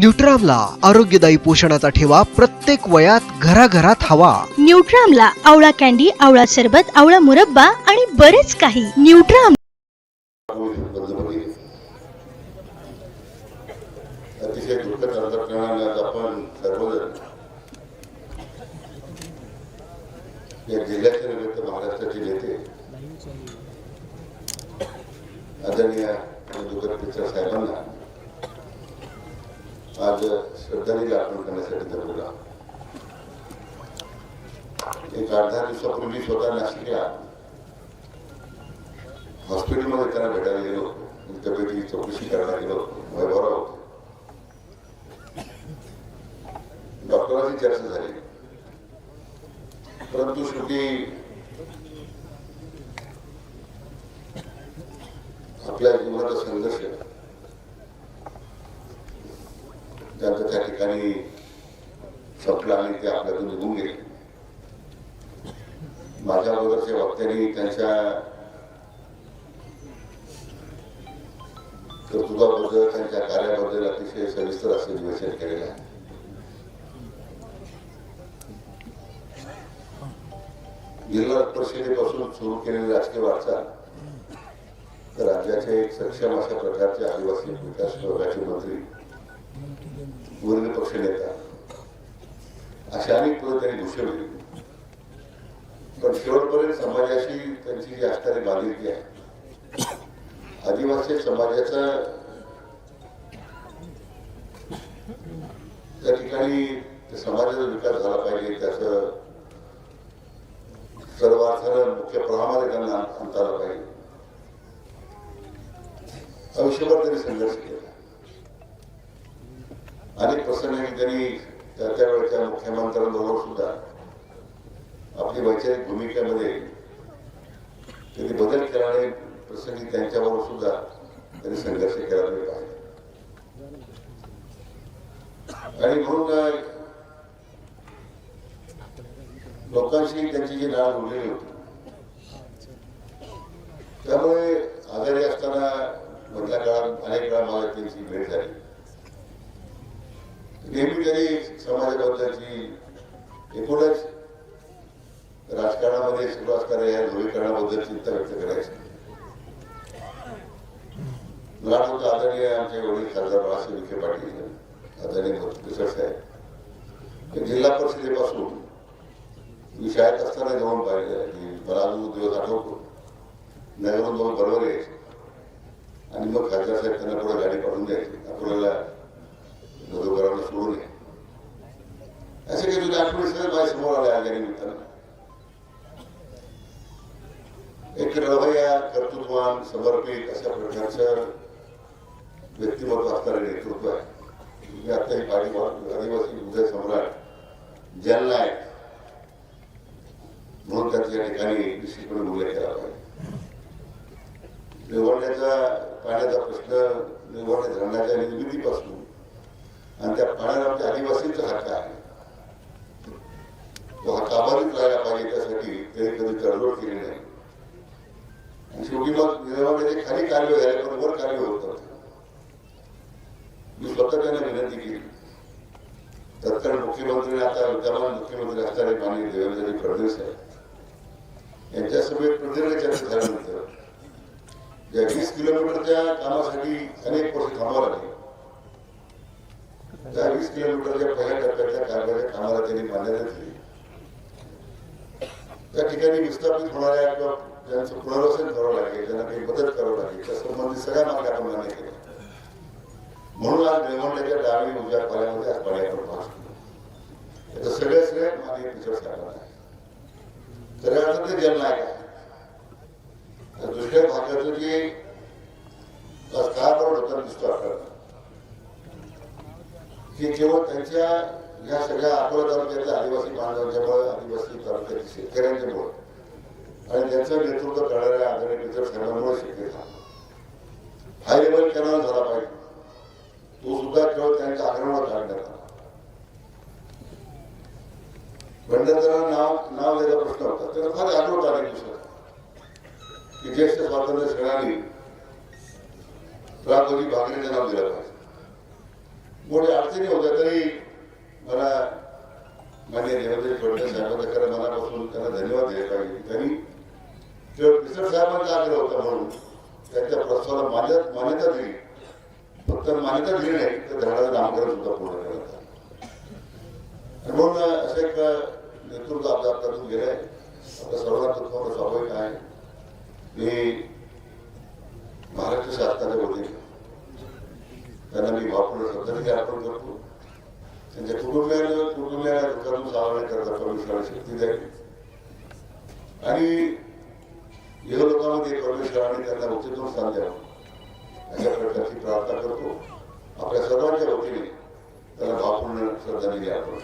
न्यूट्रामला आरोग्यदायी पोषणाचा ठेवा प्रत्येक वयात घराघरात हवा. न्यूट्रामला आवळा कॅन्डी आवळा सरबत आवळा मुरब्बा आणि बरेच काही. न्यूट्राम महाराष्ट्राचे नेते आदरणीय साहेबांना आज श्रद्धांजली अर्पण करण्यासाठी जमवला एक आठ दिवसापूर्वी स्वतः नाशिकला हॉस्पिटलमध्ये त्यांना भेटायला गेलो म्हणजे तब्येती चौकशी करायला गेलो होतो. वैभवराव होते. डॉक्टरांची चर्चा झाली. परंतु शेवटी आपल्या जीवनाचा संघर्ष त्यांचा त्या ठिकाणी संपला आणि ते आपल्यातून निघून गेले. माझ्या अगोदरच्या वक्त्यांनी त्यांच्या कर्तृत्वाबद्दल त्यांच्या कार्याबद्दल अतिशय सविस्तर असे विवेचन केलेलं आहे. जिल्हा परिषदेपासून सुरू केलेली राजकीय वाटचाल राज्याचे एक सक्षम अशा प्रकारचे आदिवासी विकास विभागाचे मंत्री विरोधी पक्ष नेता अशा अनेक पदं त्यांनी भूषवली पण शेवटपर्यंत समाजाशी त्यांची जी असणारी बांधिलकी आहे आदिवासी समाजाचा त्या ठिकाणी समाजाचा विकास झाला पाहिजे त्याचं सर्व अर्थानं मुख्य प्रवाहामध्ये त्यांना आणता आलं पाहिजे. आयुष्यभर त्यांनी संघर्ष केला त्यांनी त्या त्यावेळेच्या मुख्यमंत्र्यांबरोबर सुद्धा आपली वैचारिक भूमिकेमध्ये त्यांनी बदल केला प्रसंगी त्यांच्याबरोबर सुद्धा त्यांनी संघर्ष केला पाहिजे. आणि म्हणून लोकांशी त्यांची जी नाळ उरलेली होती त्यामुळे आजारी असताना मधल्या काळात अनेक वेळा मला त्यांची भेट झाली. नेहमी तरी समाजाबद्दलची एकूणच राजकारणामध्ये सुरू असणाऱ्या या ध्रुवीकरणाबद्दल चिंता व्यक्त करायची. मला आठवतं आदरणीय आमचे वडील खासदार बाळासाहेब विखे पाटील आदरणीय पिसर साहेब. जिल्हा परिषदेपासून मी शाळेत असताना जाऊन पाहिलं की मला अजून दिवस आठवतो. नगरून जाऊन बरोबर यायचे आणि मग खासदार साहेब त्यांना पुढे गाडी पाठवून द्यायची. अकोल्याला मधुकरांना सोडून ये काही तुझ्या आठवणी सगळं माझ्यासमोर आल्या आल्या निमित्तानं एक कर्तृत्वान समर्पित अशा प्रकारचं व्यक्तिमत्व असणारं नेतृत्व आहे मी आताही पाठी आदिवासी उदय सम्राट म्हणून त्याच्या ठिकाणी निश्चितपणे उल्लेख केला पाहिजे निवडण्याचा पाण्याचा प्रश्न निवडण्या धरणाच्या निर्मितीपासून आणि त्या पाण्याला आमच्या आदिवासींचा हक्क आहे. तो हक्क अबाधित राहायला पाहिजे त्यासाठी त्यांनी कधी तडजोड केली नाही. आणि शेवटी मग निवडण्याचे खाली कार्य झाले पण वर कार्य होत मी स्वतः त्यांना विनंती केली. तत्काळ मुख्यमंत्री आता विद्यमान मुख्यमंत्री असणारे माननीय देवेंद्रजी फडणवीस आहेत यांच्या सभेत प्रदीर्घ चर्चा झाल्यानंतर या वीस किलोमीटरच्या कामासाठी अनेक वर्ष थांबावं लागले त्या किलोमीटरच्या पहिल्या टप्प्याच्या कारभाराच्या कामाला त्यांनी मान्यता दिली. त्या ठिकाणी विस्थापित होणाऱ्या किंवा ज्यांचं पुनर्वसन करावं लागेल ज्यांना काही मदत करावं लागेल त्या संबंधित सगळ्या मागण्या आपण मान्य केल्या. म्हणून आज निवडण्याच्या डावी उद्या पाण्यामध्ये आज पाणी आपण पाहतो याचं सगळ्या सगळ्यात मागे विचार साधन आहे. खऱ्या अर्थात जननायक आहे. दुसऱ्या भागाचं जे आज का बरोबर होताना दिसतो आपल्याला की केवळ त्यांच्या या सगळ्या अकोला तालुक्यातल्या आदिवासी बांधवांच्यामुळे आदिवासी तालुक्यातील शेतकऱ्यांच्यामुळे आणि त्यांचं नेतृत्व करणाऱ्या आदरणीय मित्र सगळ्यांमुळे शक्य झाला. हाय लेवल कॅनॉल झाला पाहिजे. तो सुद्धा केवळ त्यांच्या आग्रहावर काढण्यात आला. भंडारदरा नाव नाव द्यायचा प्रश्न होता. त्याला फार आग्रह आला दुसरा की ज्येष्ठ स्वातंत्र्य सेनानी राघोजी बागरेचं नाव दिलं पाहिजे मोठ्या अडचणी होत्या तरी मला माझे देवेंद्र फडणवीस साहेबांचा खरं मनापासून त्यांना धन्यवाद द्यायला पाहिजे. त्यांनी केवळ पिसड साहेबांचा आग्रह होता म्हणून त्यांच्या प्रस्तावाला मान्यता मान्यता दिली. फक्त मान्यता दिली नाही तर धडाचं नामकरण सुद्धा पूर्ण करत म्हणून असं एक नेतृत्व आपल्या हातातून गेलंय. आपल्या सर्वांना दुःखावर स्वाभाविक आहे. मी महाराष्ट्र शासनाच्या वतीने त्यांना मी आपण करतो त्यांच्या म्हणजे कुटुंबियांना कुटुंबियांना लोकांना सावरणे करता परमेश्वराला शक्ती द्यावी. आणि या लोकांमध्ये परमेश्वराने त्यांना उच्चतम स्थान द्यावं. अशा प्रकारची प्रार्थना करतो. आपल्या सर्वांच्या वतीने त्याला भावपूर्ण श्रद्धांजली आपण.